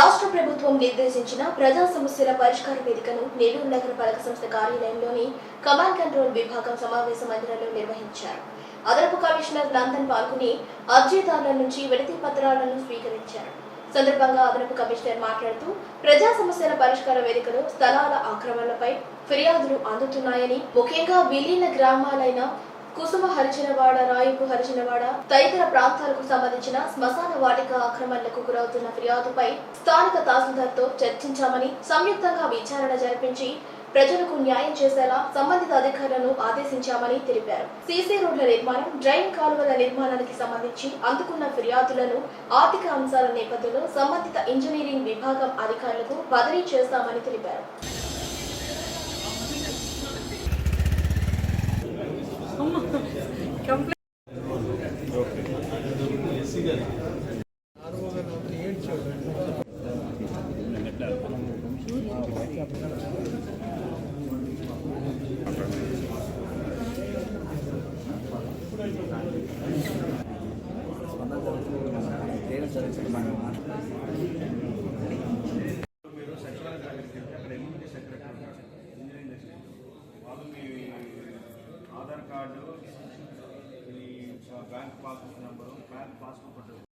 రాష్ట్ర ప్రభుత్వం నిర్దేశించిన ప్రజా సమస్యల పరిష్కార వేదికను నెల్లూరు నగర పాలక సంస్థ కార్యాలయంలోని కమాండ్ కంట్రోల్ విభాగం సమావేశ మందిరంలో నిర్వహించారు. అదనపు కమిషనర్ నందన్ పాల్గొని అర్జీదారుల నుంచి విడతి పత్రాలను స్వీకరించారు. సందర్భంగా అదనపు కమిషనర్ మాట్లాడుతూ ప్రజా సమస్యల పరిష్కార వేదికలో స్థలాల ఆక్రమణలపై ఫిర్యాదులు అందుతున్నాయని ముఖ్యంగా విలీన గ్రామాలైన కుసుమ హరిజనవాడ రాయపు హరిజనవాడ తదితర ప్రాంతాలకు సంబంధించిన శ్మశాన వాటిక ఆక్రమణలకు గురవుతున్న ఫిర్యాదుపై స్థానిక తహసీల్దార్తో చర్చించామని సంయుక్తంగా విచారణ జరిపించి ప్రజలకు న్యాయం చేసేలా సంబంధిత అధికారులను ఆదేశించామని తెలిపారు. సీసీ రోడ్ల నిర్మాణం డ్రైన్ కాలువల నిర్మాణానికి సంబంధించి అందుకున్న ఫిర్యాదులను ఆర్థిక అంశాల నేపథ్యంలో సంబంధిత ఇంజనీరింగ్ విభాగం అధికారులకు బదిలీ చేస్తామని తెలిపారు. సెక్రటరీ వాళ్ళు మీ Aadhaar card bank passbook number bank passbook ఉంటుంది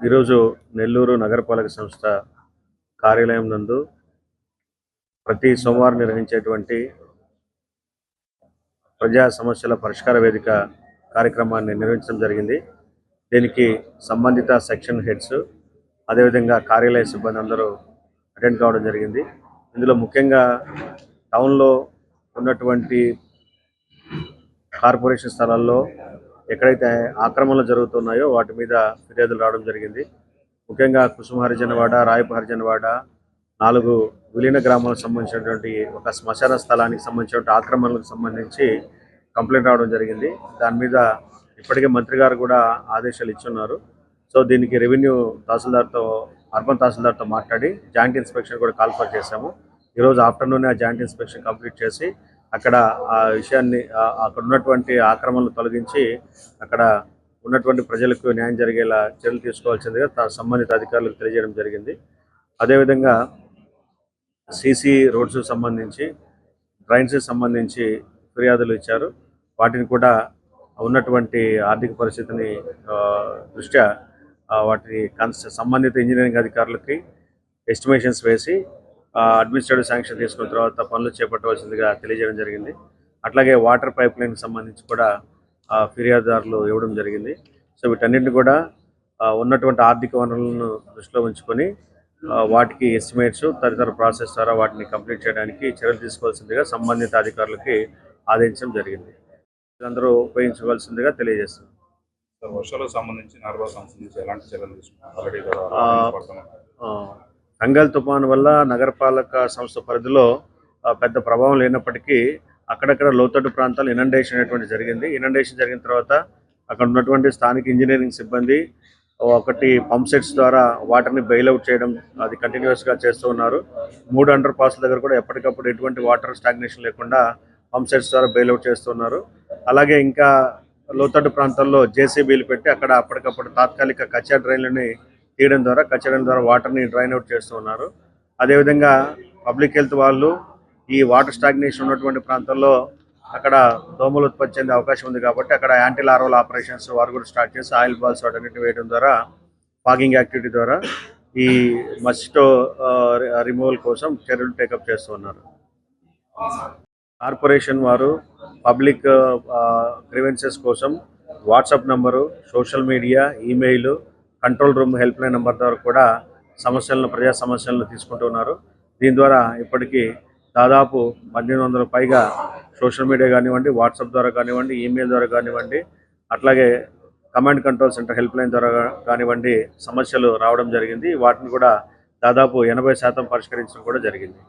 ఈరోజు నెల్లూరు నగరపాలక సంస్థ కార్యాలయం నందు ప్రతి సోమవారం నిర్వహించేటువంటి ప్రజా సమస్యల పరిష్కార వేదిక కార్యక్రమాన్ని నిర్వహించడం జరిగింది. దీనికి సంబంధిత సెక్షన్ హెడ్స్ అదేవిధంగా కార్యాలయ సిబ్బంది అందరూ అటెండ్ కావడం జరిగింది. ఇందులో ముఖ్యంగా టౌన్లో ఉన్నటువంటి కార్పొరేషన్ స్థలాల్లో ఎక్కడైతే ఆక్రమణలు జరుగుతున్నాయో వాటి మీద ఫిర్యాదులు రావడం జరిగింది. ముఖ్యంగా కుసుమ హరిజనవాడ రాయపు హరిజనవాడ నాలుగు విలీన గ్రామాలకు సంబంధించినటువంటి ఒక శ్మశాన స్థలానికి సంబంధించినటువంటి ఆక్రమణలకు సంబంధించి కంప్లైంట్ రావడం జరిగింది. దాని మీద ఇప్పటికే మంత్రి గారు కూడా ఆదేశాలు ఇచ్చున్నారు. సో దీనికి రెవెన్యూ తహసీల్దార్తో అర్బన్ తహసీల్దార్తో మాట్లాడి జాయింట్ ఇన్స్పెక్షన్ కూడా కాల్ఫర్ చేశాము. ఈరోజు ఆఫ్టర్నూన్ ఆ జాయింట్ ఇన్స్పెక్షన్ కంప్లీట్ చేసి అక్కడ ఆ విషయాన్ని అక్కడ ఉన్నటువంటి ఆక్రమణలు తొలగించి అక్కడ ఉన్నటువంటి ప్రజలకు న్యాయం జరిగేలా చర్యలు తీసుకోవాల్సిందిగా సంబంధిత అధికారులకు తెలియజేయడం జరిగింది. అదేవిధంగా సీసీ రోడ్స్ సంబంధించి డ్రైన్స్కి సంబంధించి ఫిర్యాదులు ఇచ్చారు. వాటిని కూడా ఉన్నటువంటి ఆర్థిక పరిస్థితిని దృష్ట్యా వాటి కన్స్ సంబంధిత ఇంజనీరింగ్ అధికారులకి ఎస్టిమేషన్స్ వేసి అడ్మినిస్ట్రేటివ్ శాంక్షన్ తీసుకున్న తర్వాత పనులు చేపట్టవలసిందిగా తెలియజేయడం జరిగింది. అట్లాగే వాటర్ పైప్ లైన్కి సంబంధించి కూడా ఫిర్యాదుదారులు ఇవ్వడం జరిగింది. సో వీటన్నిటిని కూడా ఉన్నటువంటి ఆర్థిక వనరులను దృష్టిలో ఉంచుకొని వాటికి ఎస్టిమేట్స్ తదితర ప్రాసెస్ ద్వారా వాటిని కంప్లీట్ చేయడానికి చర్యలు తీసుకోవాల్సిందిగా సంబంధిత అధికారులకి ఆదేశించడం జరిగింది. అందరూ ఉపయోగించవలసిందిగా తెలియజేస్తుంది వర్షాలకు సంబంధించి నర్వా సంబంధించి ఎలాంటి చర్యలు తీసుకున్నారు? ఆల్రెడీ ఆ, బెంగాల్ వల్ల నగరపాలక సంస్థ పరిధిలో పెద్ద ప్రభావం లేనప్పటికీ అక్కడక్కడ లోతట్టు ప్రాంతాలు ఇనండేషన్ అనేటువంటి జరిగింది. ఇనండేషన్ జరిగిన తర్వాత అక్కడ ఉన్నటువంటి స్థానిక ఇంజనీరింగ్ సిబ్బంది ఒకటి పంప్ సెట్స్ ద్వారా వాటర్ని బెయిల్అవుట్ చేయడం అది కంటిన్యూస్గా చేస్తూ ఉన్నారు. మూడు అండర్ పాస్ల దగ్గర కూడా ఎప్పటికప్పుడు ఎటువంటి వాటర్ స్టాగ్నేషన్ లేకుండా పంప్ సెట్స్ ద్వారా బెయిల్అవుట్ చేస్తున్నారు అలాగే ఇంకా లోతట్టు ప్రాంతాల్లో జేసీబీలు పెట్టి అక్కడ అప్పటికప్పుడు తాత్కాలిక కచ్చా డ్రైన్లని తీయడం ద్వారా కచ్చడం ద్వారా వాటర్ని డ్రైన్ అవుట్ చేస్తూ ఉన్నారు. అదేవిధంగా పబ్లిక్ హెల్త్ వాళ్ళు ఈ వాటర్ స్టాగ్నేషన్ ఉన్నటువంటి ప్రాంతాల్లో అక్కడ దోమలు ఉత్పత్తి చెందే అవకాశం ఉంది కాబట్టి అక్కడ యాంటీ లార్వల్ ఆపరేషన్స్ వారు కూడా స్టార్ట్ చేసి ఆయిల్ బాల్స్ వాటన్నిటిని వేయడం ద్వారా ఫాగింగ్ యాక్టివిటీ ద్వారా ఈ మస్టో రిమూవల్ కోసం చర్యలు టేకప్ చేస్తూ ఉన్నారు. కార్పొరేషన్ వారు పబ్లిక్ గ్రీవెన్సెస్ కోసం WhatsApp number social media email control room help line number ద్వారా కూడా సమస్యలను ప్రజా సమస్యలను తీసుకుంటున్నారు దీని ద్వారా ఇప్పటికీ దాదాపు పన్నెండు వందల పైగా సోషల్ మీడియా కానివ్వండి వాట్సాప్ ద్వారా కానివ్వండి ఈమెయిల్ ద్వారా కానివ్వండి అట్లాగే command control centre help line ద్వారా కానివ్వండి సమస్యలు రావడం జరిగింది. వాటిని కూడా దాదాపు ఎనభై శాతం పరిష్కరించడం కూడా జరిగింది.